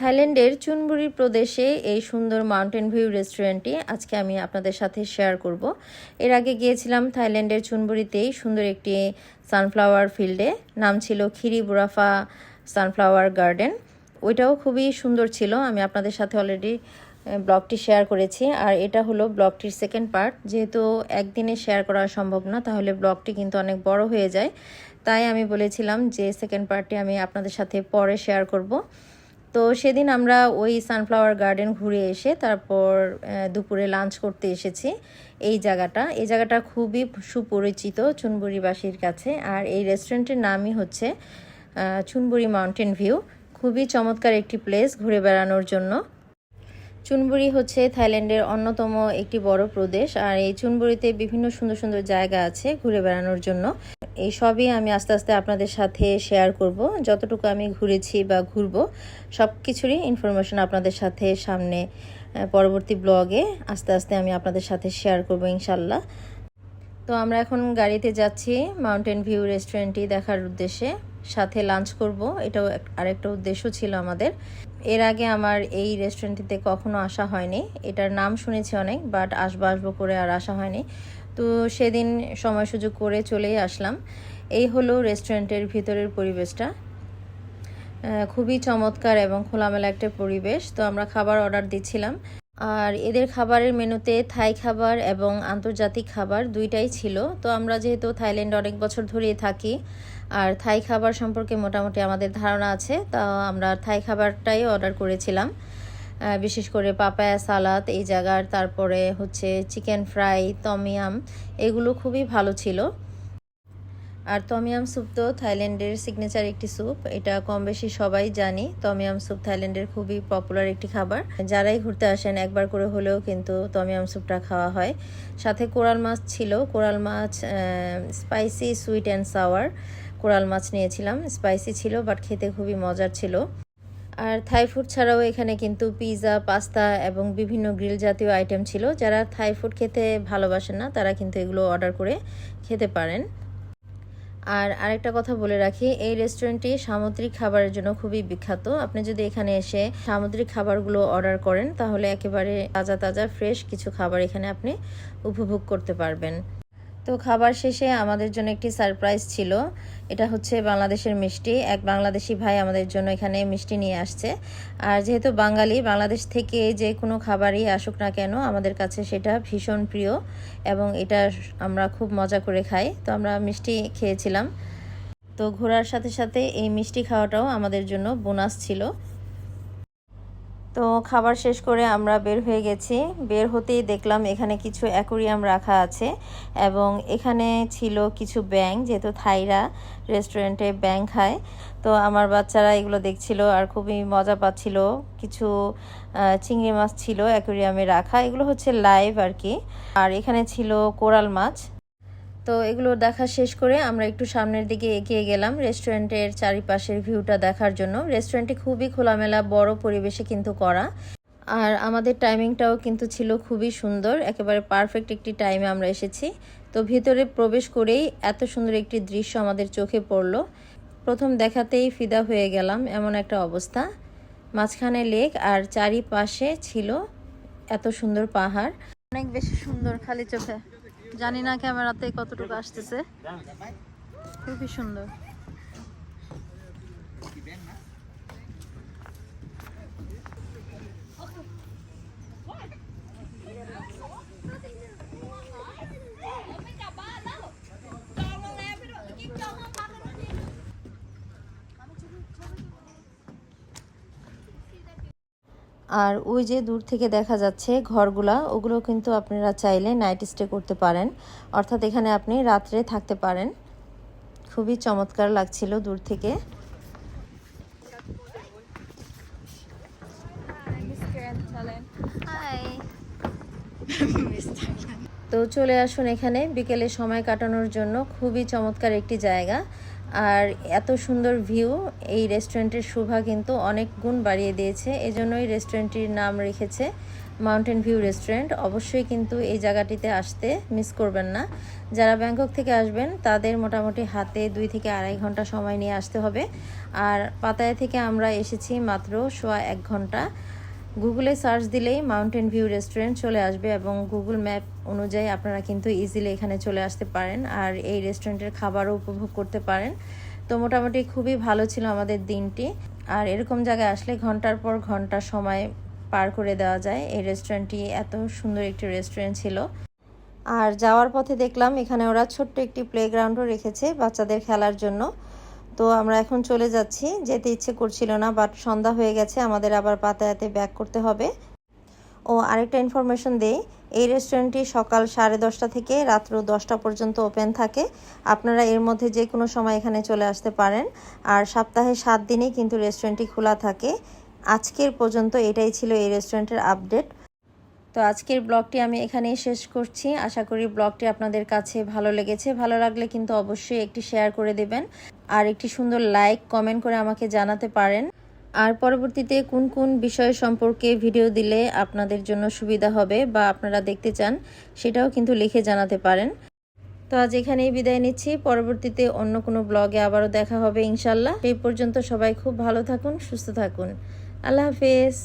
থাইল্যান্ডের চুনবুরি প্রদেশে এই সুন্দর মাউন্টেন ভিউ রেস্টুরেন্টটি আজকে আমি আপনাদের সাথে শেয়ার করব। এর আগে গিয়েছিলাম থাইল্যান্ডের চুনবুরিতেই সুন্দর একটি সানফ্লাওয়ার ফিল্ডে, নাম ছিল খিরি বুরাফা সানফ্লাওয়ার গার্ডেন। ওইটাও খুবই সুন্দর ছিল, আমি আপনাদের সাথে অলরেডি ব্লগটি শেয়ার করেছি। আর এটা হলো ব্লগটির সেকেন্ড পার্ট যেহেতু একদিনে শেয়ার করা সম্ভব না, তাহলে ব্লগটি কিন্তু অনেক বড় হয়ে যায়। তাই আমি বলেছিলাম যে সেকেন্ড পার্টটি আমি আপনাদের সাথে পরে শেয়ার করব। তো সেদিন আমরা ওই সানফ্লাওয়ার গার্ডেন ঘুরে এসে তারপর দুপুরে লাঞ্চ করতে এসেছি এই জায়গাটা। এই জায়গাটা খুবই সুপরিচিত চুনবুরিবাসীর কাছে। আর এই রেস্টুরেন্টের নামই হচ্ছে চুনবুরি মাউন্টেন ভিউ খুবই চমৎকার একটি প্লেস ঘুরে বেড়ানোর জন্য। চুনবুরি হচ্ছে থাইল্যান্ডের অন্যতম একটি বড় প্রদেশ। আর এই চুনবুরিতে বিভিন্ন সুন্দর সুন্দর জায়গা আছে ঘুরে বেড়ানোর জন্য। এই সবই আমি আস্তে আস্তে আপনাদের সাথে শেয়ার করব। যতটুকু আমি ঘুরেছি বা ঘুরবো সব কিছুরই ইনফরমেশন আপনাদের সাথে সামনে পরবর্তী ব্লগে আস্তে আস্তে আমি আপনাদের সাথে শেয়ার করব ইনশাল্লাহ তো আমরা এখন গাড়িতে যাচ্ছি মাউন্টেন ভিউ রেস্টুরেন্টটি দেখার উদ্দেশ্যে। সাথে লাঞ্চ করব, এটাও আরেকটা উদ্দেশ্য ছিল আমাদের। এর আগে আমার এই রেস্টুরেন্টটিতে কখনো আসা হয়নি। এটার নাম শুনেছি অনেক বাট আসব আসব করে আর আসা হয়নি। তো সেদিন সময় সুযোগ করে চলেই আসলাম। এই হলো রেস্টুরেন্টের ভিতরের পরিবেশটা। খুবই চমৎকার এবং খোলামেলা একটা পরিবেশ। তো আমরা খাবার অর্ডার দিচ্ছিলাম। আর এদের খাবারের মেনুতে থাই খাবার এবং আন্তর্জাতিক খাবার দুইটাই ছিল। তো আমরা যেহেতু থাইল্যান্ড অনেক বছর ধরেই থাকি আর থাই খাবার সম্পর্কে মোটামুটি আমাদের ধারণা আছে, তা আমরা থাই খাবারটাই অর্ডার করেছিলাম। বিশেষ করে পাপায়া সালাদ, এই জায়গার তারপরে হচ্ছে চিকেন ফ্রাই তমিয়াম এগুলো খুবই ভালো ছিল। আর তমিয়াম স্যুপ তো থাইল্যান্ডের সিগনেচার একটি স্যুপ, এটা কম বেশি সবাই জানি। তমিয়াম স্যুপ থাইল্যান্ডের খুবই পপুলার একটি খাবার। যারাই ঘুরতে আসেন, একবার করে হলেও কিন্তু তমিয়াম স্যুপটা খাওয়া হয়। সাথে কোরাল মাছ ছিল, coral much spicy sweet and sour coral মাছ নিয়েছিলাম স্পাইসি ছিল বাট খেতে খুবই মজার ছিল। আর থাই ফুড ছাড়াও এখানে কিন্তু পিৎজা পাস্তা এবং বিভিন্ন গ্রিল জাতীয় আইটেম ছিল। যারা থাই ফুড খেতে ভালোবাসেন না, তারা কিন্তু এগুলো অর্ডার করে খেতে পারেন। আর আরেকটা কথা বলে রাখি, এই রেস্টুরেন্টটি সামুদ্রিক খাবারের জন্য খুবই বিখ্যাত। আপনি যদি এখানে এসে সামুদ্রিক খাবারগুলো অর্ডার করেন, তাহলে একেবারে তাজা তাজা ফ্রেশ কিছু খাবার এখানে আপনি উপভোগ করতে পারবেন। তো খাবার শেষে আমাদের জন্য একটি সারপ্রাইজ ছিল। এটা হচ্ছে বাংলাদেশের মিষ্টি। এক বাংলাদেশি ভাই আমাদের জন্য এখানে মিষ্টি নিয়ে আসছে। আর যেহেতু বাঙালি, বাংলাদেশ থেকে যে কোনো খাবারই আসুক না কেন, আমাদের কাছে সেটা ভীষণ প্রিয় এবং এটা আমরা খুব মজা করে খাই। তো আমরা মিষ্টি খেয়েছিলাম। তো ঘোরার সাথে সাথে এই মিষ্টি খাওয়াটাও আমাদের জন্য বোনাস ছিল। তো খাবার শেষ করে আমরা বের হয়ে গেছি। বের হতেই দেখলাম এখানে কিছু অ্যাকোরিয়াম রাখা আছে এবং এখানে ছিল কিছু ব্যাং যেহেতু থাইরা রেস্টুরেন্টে ব্যাং খায়। তো আমার বাচ্চারা এগুলো দেখছিল আর খুবই মজা পাচ্ছিল। কিছু চিংড়ি মাছ ছিল অ্যাকোরিয়ামে রাখা। এগুলো হচ্ছে লাইভ আর কি। আর এখানে ছিল কোরাল মাছ। তো এগুলো দেখা শেষ করে আমরা একটু সামনের দিকে এগিয়ে গেলাম রেস্টুরেন্টের চারিপাশের ভিউটা দেখার জন্য। রেস্টুরেন্টটি খুবই খোলামেলা, বড় পরিবেশে কিন্তু করা। আর আমাদের টাইমিংটাও কিন্তু ছিল খুবই সুন্দর, একেবারে পারফেক্ট একটি টাইমে আমরা এসেছি। তো ভিতরে প্রবেশ করেই এত সুন্দর একটি দৃশ্য আমাদের চোখে পড়ল। প্রথম দেখাতেই ফিদা হয়ে গেলাম, এমন একটা অবস্থা। মাঝখানে লেক আর চারিপাশে ছিল এত সুন্দর পাহাড়। অনেক বেশি সুন্দর, খালি চোখে। জানি না ক্যামেরাতে কতটুকু আসতেছে। খুবই সুন্দর। আর ওই যে দূর থেকে দেখা যাচ্ছে ঘরগুলা ওগুলো কিন্তু আপনারা চাইলে নাইট স্টে করতে পারেন। অর্থাৎ এখানে আপনি রাত্রে থাকতে পারেন। খুবই চমৎকার লাগছিল দূর থেকে। তো চলে আসুন এখানে বিকেলে সময় কাটানোর জন্য। খুবই চমৎকার একটি জায়গা। আর এত সুন্দর ভিউ, এই রেস্টুরেন্টের শোভা কিন্তু অনেক গুণ বাড়িয়ে দিয়েছে। এজন্যই রেস্টুরেন্টটির নাম রেখেছে মাউন্টেন ভিউ রেস্টুরেন্ট অবশ্যই কিন্তু এই জায়গাটিতে আসতে মিস করবেন না। যারা ব্যাংকক থেকে আসবেন, তাদের মোটামুটি হাতে দুই থেকে আড়াই ঘণ্টা সময় নিয়ে আসতে হবে। আর পাতায়া থেকে আমরা এসেছি মাত্র সোয়া এক ঘণ্টা। গুগলে সার্চ দিলেই মাউন্টেন ভিউ রেস্টুরেন্ট চলে আসবে এবং গুগল ম্যাপ অনুযায়ী আপনারা কিন্তু ইজিলি এখানে চলে আসতে পারেন আর এই রেস্টুরেন্টের খাবারও উপভোগ করতে পারেন। তো মোটামুটি খুবই ভালো ছিল আমাদের দিনটি। আর এরকম জায়গায় আসলে ঘণ্টার পর ঘণ্টা সময় পার করে দেওয়া যায়। এই রেস্টুরেন্টটি এত সুন্দর একটি রেস্টুরেন্ট ছিল। আর যাওয়ার পথে দেখলাম এখানে ওরা ছোট্ট একটি প্লেগ্রাউন্ডও রেখেছে বাচ্চাদের খেলার জন্য। তো আমরা এখন চলে যাচ্ছি। যেতে ইচ্ছে করছিল না বাট সন্ধ্যা হয়ে গেছে, আমাদের আবার পাতায়াতে ব্যাক করতে হবে। ও, আরেকটা ইনফরমেশন দেই। এই রেস্টুরেন্টটি সকাল সাড়ে দশটা থেকে রাত্র দশটা পর্যন্ত ওপেন থাকে। আপনারা এর মধ্যে যে কোনো সময় এখানে চলে আসতে পারেন। আর সপ্তাহে সাত দিনই কিন্তু রেস্টুরেন্টটি খোলা থাকে। আজকের পর্যন্ত এটাই ছিল এই রেস্টুরেন্টের আপডেট তো আজকের ব্লগটি আমি এখানেই শেষ করছি। আশা করি ব্লগটি আপনাদের কাছে ভালো লেগেছে। ভালো লাগলে কিন্তু অবশ্যই একটি শেয়ার করে দেবেন আর একটি সুন্দর লাইক, কমেন্ট করে আমাকে জানাতে পারেন। আর পরবর্তীতে কোন কোন বিষয় সম্পর্কে ভিডিও দিলে আপনাদের জন্য সুবিধা হবে বা আপনারা দেখতে চান, সেটাও কিন্তু লিখে জানাতে পারেন। তো আজ এখানেই বিদায় নিচ্ছি। পরবর্তীতে অন্য কোনো ব্লগে আবারও দেখা হবে ইনশাল্লাহ। সেই পর্যন্ত সবাই খুব ভালো থাকুন, সুস্থ থাকুন। আল্লাহ হাফেজ।